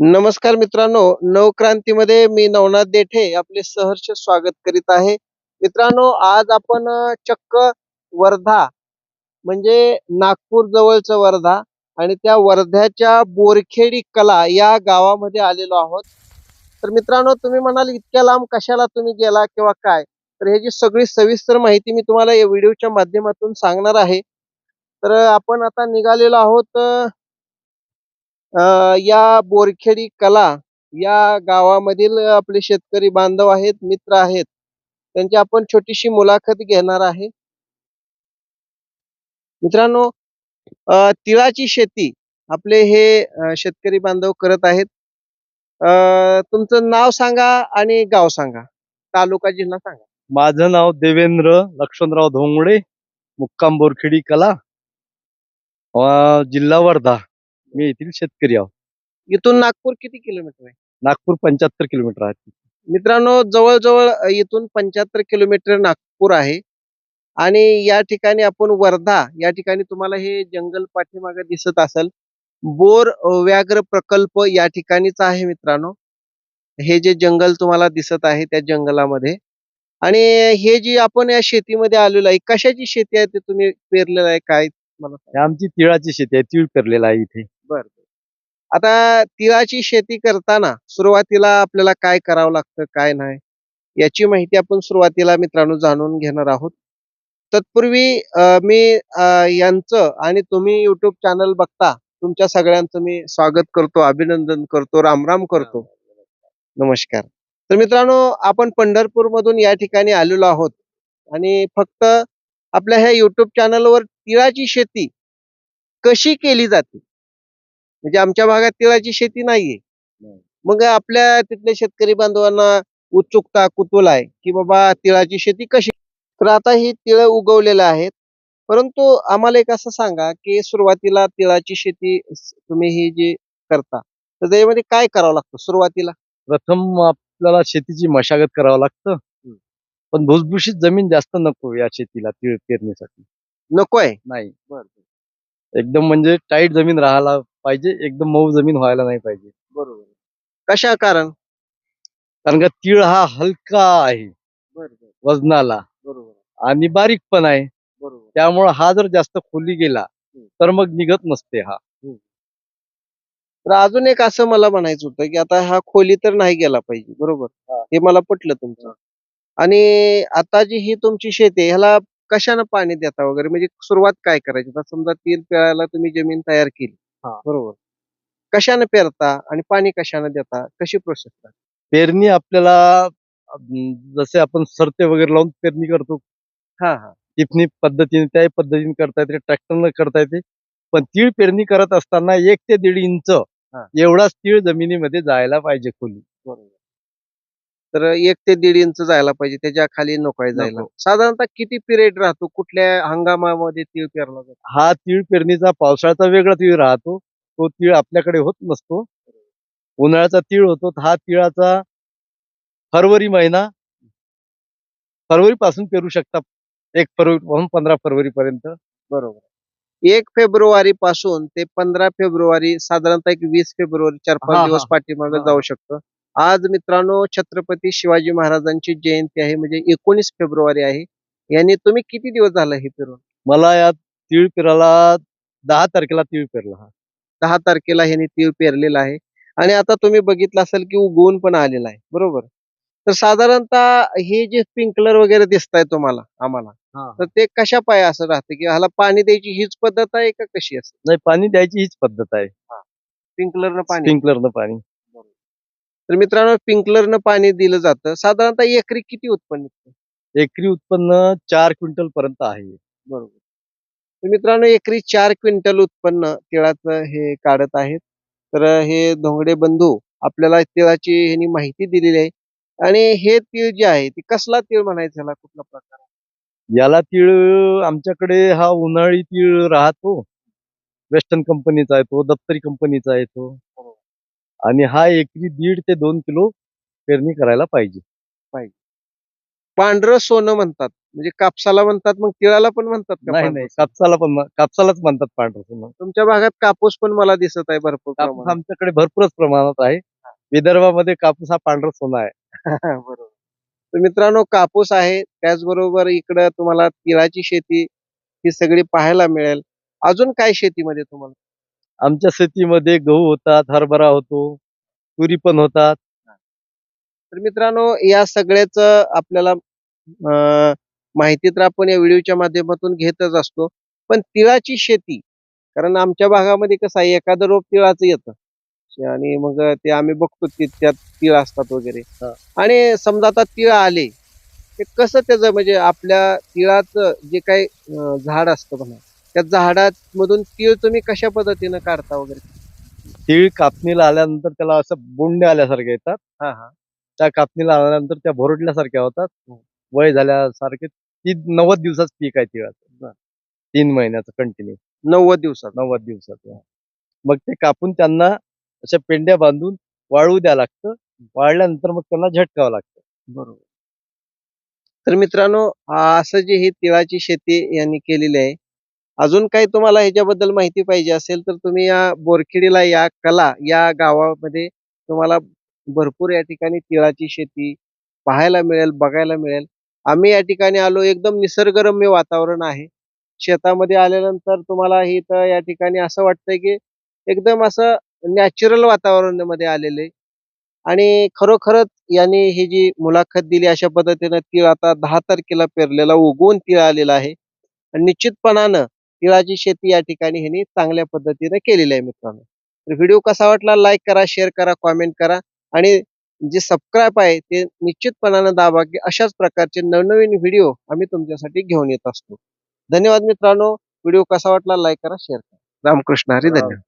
नमस्कार मित्रांनो नवक्रांतीमध्ये मी नवनाथ देठे आपले सहर्ष स्वागत करीत आहे. मित्रांनो आज आपण चक्क वर्धा म्हणजे नागपूर जवळचं वर्धा आणि त्या वर्ध्याच्या बोरखेडी कला या गावामध्ये आलेलो आहोत. तर मित्रांनो तुम्ही म्हणाल इतक्या लांब कशाला तुम्ही गेला किंवा काय? तर ह्याची सगळी सविस्तर माहिती मी तुम्हाला या व्हिडिओच्या माध्यमातून सांगणार आहे. तर आपण आता निघालेलो आहोत या बोरखेडी कला या गावामधील आपले शेतकरी बांधव आहेत मित्र आहेत. त्यांची आपण छोटीशी मुलाखत घेणार आहे. मित्रांनो तिळाची शेती आपले हे शेतकरी बांधव करत आहेत. तुमचं नाव सांगा आणि गाव सांगा. तालुका जिल्हा सांगा. माझं नाव देवेंद्र लक्ष्मणराव धोंगडे मुक्काम बोरखेडी कला. अं, जिल्हा वर्धा. मी येथील शेतकरी आहोत. इथून नागपूर किती किलोमीटर आहे? नागपूर पंच्याहत्तर किलोमीटर आहे. मित्रांनो जवळजवळ इथून पंच्याहत्तर किलोमीटर नागपूर आहे. आणि या ठिकाणी आपण वर्धा या ठिकाणी तुम्हाला हे जंगल पाठीमागे दिसत असेल. बोर व्याघ्र प्रकल्प या ठिकाणीच आहे मित्रांनो. हे जे जंगल तुम्हाला दिसत आहे त्या जंगलामध्ये. आणि हे जी आपण या शेतीमध्ये आलेलो आहे कशाची शेती आहे ते तुम्ही पेरलेलं आहे काय? मला सांगा. आमची तिळाची शेती आहे तीळ पेरलेला आहे इथे. बरं आता तिळाची शेती करताना सुरुवातीला आपल्याला काय करावं लागतं काय नाही याची माहिती आपण सुरुवातीला मित्रांनो जाणून घेणार आहोत. तत्पूर्वी मी अ, यांचं आणि तुम्ही युट्यूब चॅनल बघता तुमच्या सगळ्यांचं मी स्वागत करतो अभिनंदन करतो रामराम करतो. नमस्कार. तर मित्रांनो आपण पंढरपूर मधून या ठिकाणी आलेलो आहोत आणि फक्त आपल्या ह्या युट्यूब चॅनलवर तिळाची शेती कशी केली जाते? म्हणजे आमच्या भागात तिळाची शेती नाहीये. मग आपल्या तिथल्या शेतकरी बांधवांना उत्सुकता कुतूहल आहे की बाबा तिळाची शेती कशी? तर आता ही तिळ उगवलेलं आहेत परंतु आम्हाला एक असं सांगा की सुरुवातीला तिळाची शेती तुम्ही ही जी करता तर त्याच्यामध्ये काय करावं लागतं सुरुवातीला? प्रथम आपल्याला शेतीची मशागत करावं लागतं. पण भुसभुशीत जमीन जास्त नको या शेतीला तीळ पेरणीसाठी. नको आहे नाही एकदम म्हणजे टाईट जमीन राहायला पाहिजे एकदम मऊ जमीन व्हायला नाही पाहिजे. बरोबर. कशा? कारण कारण का तीळ हा हलका आहे. वजनाला. बरोबर. आणि बारीक पण आहे. बरोबर. त्यामुळे हा जर जास्त खोली गेला तर मग निघत नसते हा. तर अजून एक असं मला म्हणायचं होतं की आता हा खोली तर नाही गेला पाहिजे. बरोबर. हा. हे मला पटलं तुमचं. आणि आता जी ही तुमची शेती आहे ह्याला कशानं पाणी देता वगैरे? म्हणजे सुरुवात काय करायची? आता समजा तीन पेरायला तुम्ही जमीन तयार केली. हा. बरोबर. कशानं पेरता आणि पाणी कशानं देता कशी प्रोसेस पेरणी आपल्याला अं, जसे आपण सरते वगैरे लावून पेरणी करतो. हा हा. टिपणी पद्धतीने त्याही पद्धतीने करता येते ट्रॅक्टरनं करता येते. पण तीळ पेरणी करत असताना एक ते दीड इंच. एवढाच तीळ जमिनीमध्ये जायला पाहिजे खोली. तर एक ते दीड इंच जायला पाहिजे त्याच्याखाली नकोय जायला. नको. साधारणतः किती पिरियड राहतो? कुठल्या हंगामामध्ये तीळ पेरला जातो? हा तीळ पेरणीचा पावसाळ्याचा वेगळा तीळ राहतो. तो तीळ आपल्याकडे होत नसतो. उन्हाळ्याचा तीळ होतो. हा तिळाचा फरवरी महिना फरवरी पासून पेरू शकता. एक फरवरी पासून पंधरा फरवरी पर्यंत बरोबर. एक फेब्रुवारी पासून ते पंधरा फेब्रुवारी साधारणतः एक वीस फेब्रुवारी चार हा, पाच हा. दिवस पाठीमागे हा. जाऊ शकतं. आज मित्रांनो छत्रपती शिवाजी महाराजांची जयंती आहे म्हणजे एकोणीस फेब्रुवारी आहे. यांनी तुम्ही किती दिवस झाला हे फिरून? मला या तीळ पेराला दहा तारखेला तीळ पेरला हा. दहा तारखेला ह्यांनी तीळ पेरलेला आहे. आणि आता तुम्ही बघितलं असेल की उगवून पण आलेला आहे बरोबर? तर साधारणतः हे जे स्प्रिंकलर वगैरे दिसत आहे तुम्हाला आम्हाला तर ते कशा पाय असं राहतं? की ह्याला पाणी द्यायची हीच पद्धत आहे का कशी असते? नाही पाणी द्यायची हीच पद्धत आहे. स्प्रिंकलरनं पाणी. स्प्रिंकलरनं पाणी. तर मित्रांनो स्प्रिंकलरनं पाणी दिलं जातं. साधारणतः एकरी किती उत्पन्न निघतं? एकरी उत्पन्न चार क्विंटल पर्यंत आहे. बरोबर. तर मित्रांनो एकरी चार क्विंटल उत्पन्न तिळाचं हे काढत आहेत. तर हे धोंगडे बंधू आपल्याला तिळाची ह्यांनी माहिती दिलेली आहे. आणि हे तीळ जे आहे ते कसला तीळ म्हणायचं ह्याला कुठला प्रकार? याला तीळ आमच्याकडे हा उन्हाळी तीळ राहतो. वेस्टर्न कंपनीचा आहे तो दप्तरी कंपनीचा आहे तो आणि हा एकरी दीड ते दोन किलो पेरणी करायला पाहिजे. पांढरं सोनं म्हणतात. म्हणजे कापसाला म्हणतात मग तिळाला पण म्हणतात का नाही पांढरं नाही? कापसाला पण कापसालाच म्हणतात पांढरं सोनं. तुमच्या भागात कापूस पण मला दिसत आहे भरपूर कापूस प्रमाणात. आमच्याकडे भरपूरच प्रमाणात आहे. विदर्भामध्ये कापूस हा पांढरा सोना आहे. बरोबर. तर मित्रांनो कापूस आहे. त्याचबरोबर इकडं तुम्हाला तिळाची शेती ही सगळी पाहायला मिळेल. अजून काय शेतीमध्ये तुम्हाला? आमच्या शेतीमध्ये गहू होतात हरभरा होतो तुरी पण होतात. तर मित्रांनो या सगळ्याच आपल्याला अं, माहिती तर आपण या व्हिडिओच्या माध्यमातून घेतच असतो. पण तिळाची शेती कारण आमच्या भागामध्ये कसं आहे एखादं रोप तिळाचं येतं. आणि मग ते आम्ही बघतो की त्यात तीळ असतात वगैरे. हा. आणि समजा आता तीळ आले ते कसं त्याचं म्हणजे आपल्या तिळाचं जे काही अं, झाड असतं म्हणा त्या झाडामधून तीळ तुम्ही कशा पद्धतीनं काढता वगैरे? तीळ कापणीला आल्यानंतर त्याला असं बोंडे आल्यासारखे येतात. हा हा. त्या कापणीला आल्यानंतर त्या भोरडल्यासारख्या होतात. वय झाल्यासारखे ती नव्वद दिवसाच पीक आहे तिळाचं. तीन महिन्याचं कंटिन्यू नव्वद दिवसात. नव्वद दिवसाचं मग ते कापून त्यांना अशा पेंड्या बांधून वाळू द्या लागतं. वाळल्यानंतर मग त्यांना झटकावं लागतं. बरोबर. तर मित्रांनो असं जे ही तिळाची शेती यांनी केलेली आहे अजून काही तुम्हाला ह्याच्याबद्दल माहिती पाहिजे असेल तर तुम्ही या बोरखेडीला या कला या गावामध्ये तुम्हाला भरपूर या ठिकाणी तिळाची शेती पाहायला मिळेल बघायला मिळेल. आम्ही या ठिकाणी आलो एकदम निसर्गरम्य वातावरण आहे. शेतामध्ये आल्यानंतर तुम्हाला इथं तर या ठिकाणी असं वाटतंय की एकदम असं नॅचरल वातावरणामध्ये आलेले. आणि खरोखरच यांनी ही जी मुलाखत दिली अशा पद्धतीनं तीळ आता दहा तारखेला पेरलेला उगवून तीळ आलेला आहे. आणि निश्चितपणानं तिळाची शेती या ठिकाणी ह्यांनी चांगल्या पद्धतीने केलेली आहे मित्रांनो. तर व्हिडिओ कसा वाटला लाईक करा शेअर करा कॉमेंट करा आणि जे सबस्क्राईब आहे ते निश्चितपणानं दाबा की अशाच प्रकारचे नवनवीन व्हिडिओ आम्ही तुमच्यासाठी घेऊन येत असतो. धन्यवाद मित्रांनो. व्हिडिओ कसा वाटला लाईक करा शेअर करा. रामकृष्ण हरी धन्यवाद.